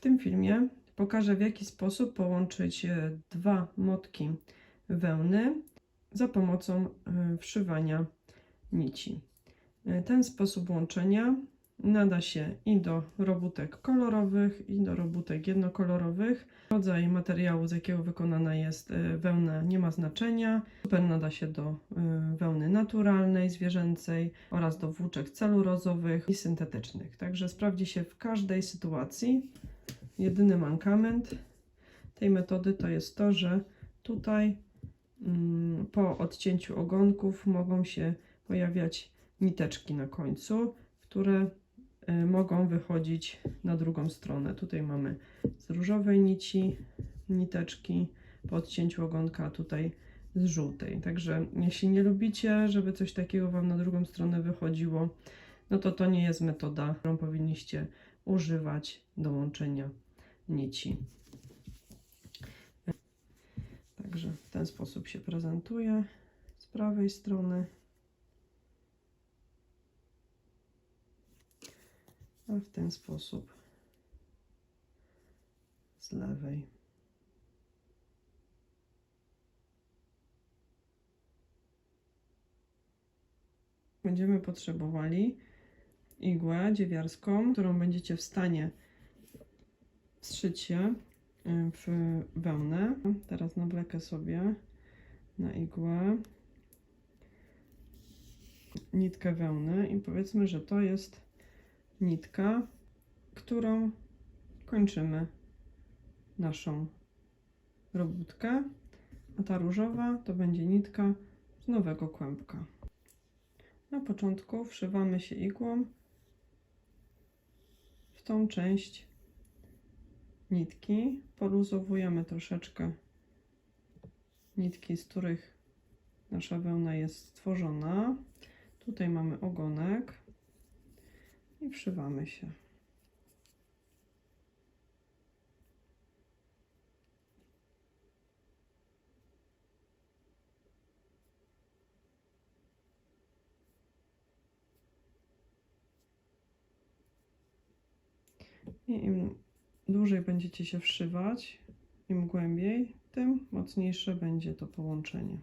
W tym filmie pokażę w jaki sposób połączyć e, dwa motki wełny za pomocą e, wszywania nici. E, Ten sposób łączenia nada się i do robótek kolorowych, i do robótek jednokolorowych. Rodzaj materiału, z jakiego wykonana jest wełna, nie ma znaczenia. Super nada się do wełny naturalnej, zwierzęcej oraz do włóczek celulozowych i syntetycznych. Także sprawdzi się w każdej sytuacji. Jedyny mankament tej metody to jest to, że tutaj mm, po odcięciu ogonków mogą się pojawiać niteczki na końcu, które e, mogą wychodzić na drugą stronę. Tutaj mamy z różowej nici niteczki po odcięciu ogonka, tutaj z żółtej. Także jeśli nie lubicie, żeby coś takiego Wam na drugą stronę wychodziło, no to to nie jest metoda, którą powinniście używać do łączenia nici. Także w ten sposób się prezentuje z prawej strony. A w ten sposób z lewej. Będziemy potrzebowali igłę dziewiarską, którą będziecie w stanie wszyć się y, w wełnę. Teraz nawlekę sobie na igłę nitkę wełny i powiedzmy, że to jest nitka, którą kończymy naszą robótkę, a ta różowa to będzie nitka z nowego kłębka. Na początku wszywamy się igłą w tą część nitki, poluzowujemy troszeczkę nitki, z których nasza wełna jest stworzona. Tutaj mamy ogonek i wszywamy się. I im dłużej będziecie się wszywać, im głębiej, tym mocniejsze będzie to połączenie.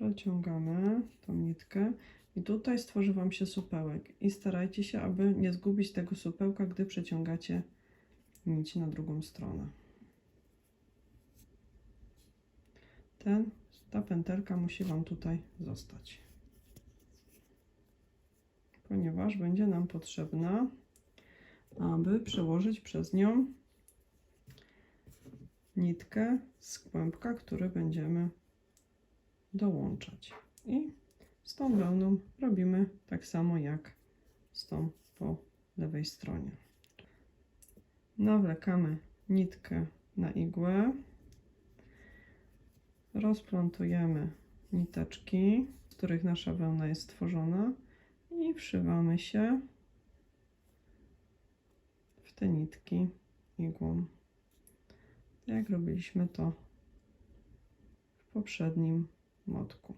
Przeciągamy tą nitkę i tutaj stworzy Wam się supełek i starajcie się, aby nie zgubić tego supełka, gdy przeciągacie nić na drugą stronę. Ten, ta pętelka musi Wam tutaj zostać, ponieważ będzie nam potrzebna, aby przełożyć przez nią nitkę z kłębka, który będziemy dołączać. I z tą wełną robimy tak samo jak z tą po lewej stronie. Nawlekamy nitkę na igłę. Rozplątujemy niteczki, z których nasza wełna jest stworzona i wszywamy się w te nitki igłą. Jak robiliśmy to w poprzednim матку.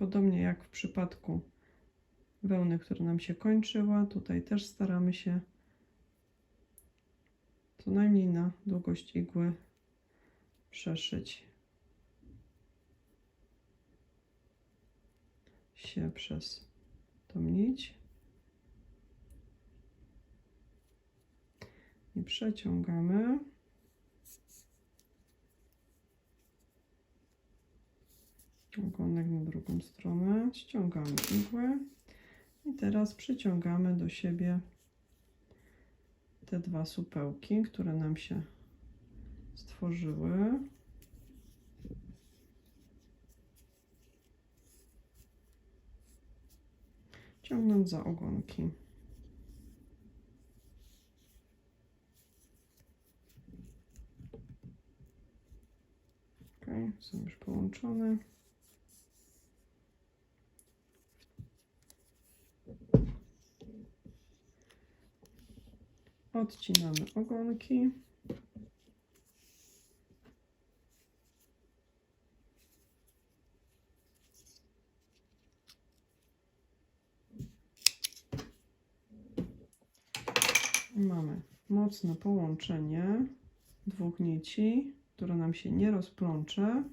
Podobnie jak w przypadku wełny, która nam się kończyła, tutaj też staramy się co najmniej na długość igły przeszyć się przez tą nić i przeciągamy. Ogonek na drugą stronę, ściągamy igłę I teraz przyciągamy do siebie te dwa supełki, które nam się stworzyły. Ciągnąc za ogonki. Ok, są już połączone. Odcinamy ogonki. Mamy mocne połączenie dwóch nici, które nam się nie rozplącze.